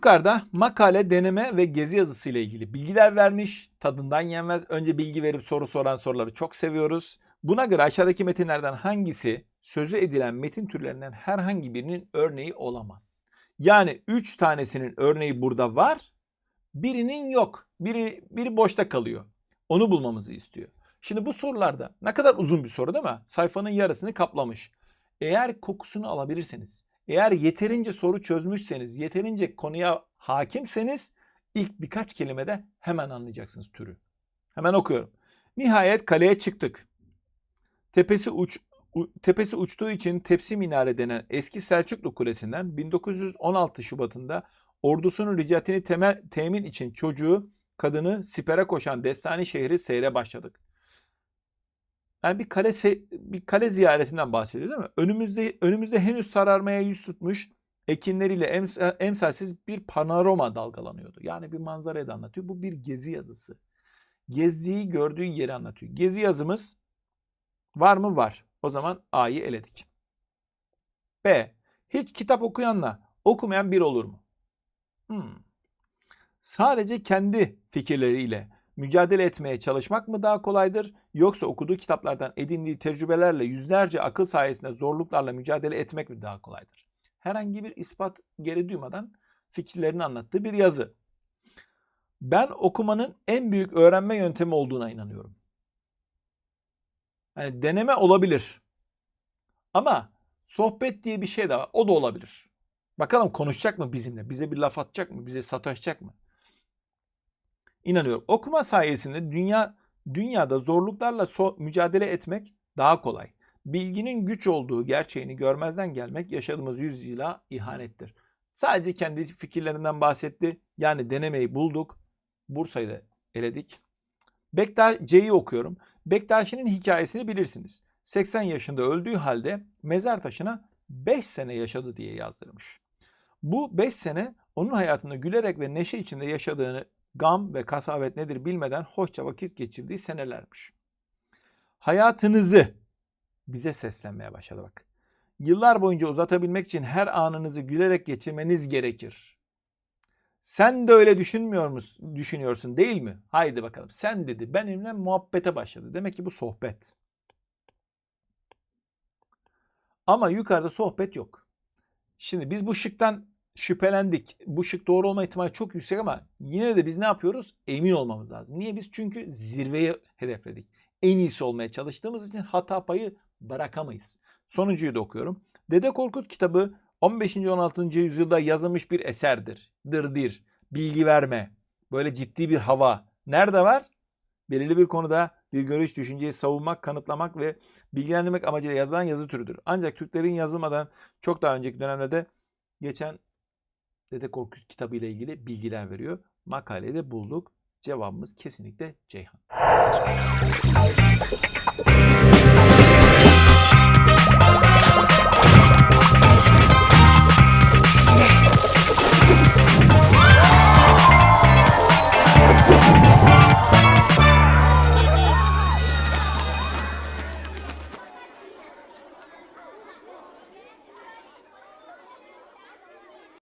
Yukarıda makale, deneme ve gezi yazısı ile ilgili bilgiler vermiş. Tadından yenmez. Önce bilgi verip soru soran soruları çok seviyoruz. Buna göre aşağıdaki metinlerden hangisi sözü edilen metin türlerinden herhangi birinin örneği olamaz? Yani 3 tanesinin örneği burada var. Birinin yok. Biri, biri boşta kalıyor. Onu bulmamızı istiyor. Şimdi bu sorularda ne kadar uzun bir soru değil mi? Sayfanın yarısını kaplamış. Eğer kokusunu alabilirseniz, eğer yeterince soru çözmüşseniz, yeterince konuya hakimseniz ilk birkaç kelimede hemen anlayacaksınız türü. Hemen okuyorum. Nihayet kaleye çıktık. Tepesi uç tepesi uçtuğu için Tepsi Minare denen eski Selçuklu Kulesi'nden 1916 Şubat'ında ordusunun ricatini temel, temin için çocuğu, kadını sipere koşan Destani şehri seyre başladık. Yani bir kale bir kale ziyaretinden bahsediyor değil mi? Önümüzde önümüzde henüz sararmaya yüz tutmuş ekinleriyle emsa- emsalsiz bir panorama dalgalanıyordu. Yani bir manzarayı da anlatıyor. Bu bir gezi yazısı. Gezdiği, gördüğü yeri anlatıyor. Gezi yazımız var mı? Var. O zaman A'yı eledik. B. Hiç kitap okuyanla okumayan bir olur mu? Hmm. Sadece kendi fikirleriyle mücadele etmeye çalışmak mı daha kolaydır yoksa okuduğu kitaplardan edindiği tecrübelerle yüzlerce akıl sayesinde zorluklarla mücadele etmek mi daha kolaydır? Herhangi bir ispat geri duymadan fikirlerini anlattığı bir yazı. Ben okumanın en büyük öğrenme yöntemi olduğuna inanıyorum. Yani deneme olabilir. Ama sohbet diye bir şey de var. O da olabilir. Bakalım konuşacak mı bizimle? Bize bir laf atacak mı? Bize sataşacak mı? İnanıyorum. Okuma sayesinde dünya dünyada zorluklarla so- mücadele etmek daha kolay. Bilginin güç olduğu gerçeğini görmezden gelmek yaşadığımız yüzyıla ihanettir. Sadece kendi fikirlerinden bahsetti. Yani denemeyi bulduk. Bursa'yı da eledik. Bektaş C'yi okuyorum. Bektaşi'nin hikayesini bilirsiniz. 80 yaşında öldüğü halde mezar taşına 5 sene yaşadı diye yazdırmış. Bu 5 sene onun hayatında gülerek ve neşe içinde yaşadığını gam ve kasavet nedir bilmeden hoşça vakit geçirdiği senelermiş. Hayatınızı bize seslenmeye başladı bak. Yıllar boyunca uzatabilmek için her anınızı gülerek geçirmeniz gerekir. Sen de öyle düşünmüyor musun? Düşünüyorsun değil mi? Haydi bakalım. Sen dedi. Benimle muhabbete başladı. Demek ki bu sohbet. Ama yukarıda sohbet yok. Şimdi biz bu şıktan şüphelendik. Bu şık doğru olma ihtimali çok yüksek ama yine de biz ne yapıyoruz? Emin olmamız lazım. Niye? Biz çünkü zirveyi hedefledik. En iyisi olmaya çalıştığımız için hata payı bırakamayız. Sonuncuyu da okuyorum. Dede Korkut kitabı 15. 16. yüzyılda yazılmış bir eserdir. Dırdir, bilgi verme, böyle ciddi bir hava. Nerede var? Belirli bir konuda bir görüş, düşünceyi savunmak, kanıtlamak ve bilgilendirmek amacıyla yazılan yazı türüdür. Ancak Türklerin yazılmadan çok daha önceki dönemlerde geçen Dede Korkut kitabı ile ilgili bilgiler veriyor. Makalede bulduk. Cevabımız kesinlikle Ceyhan.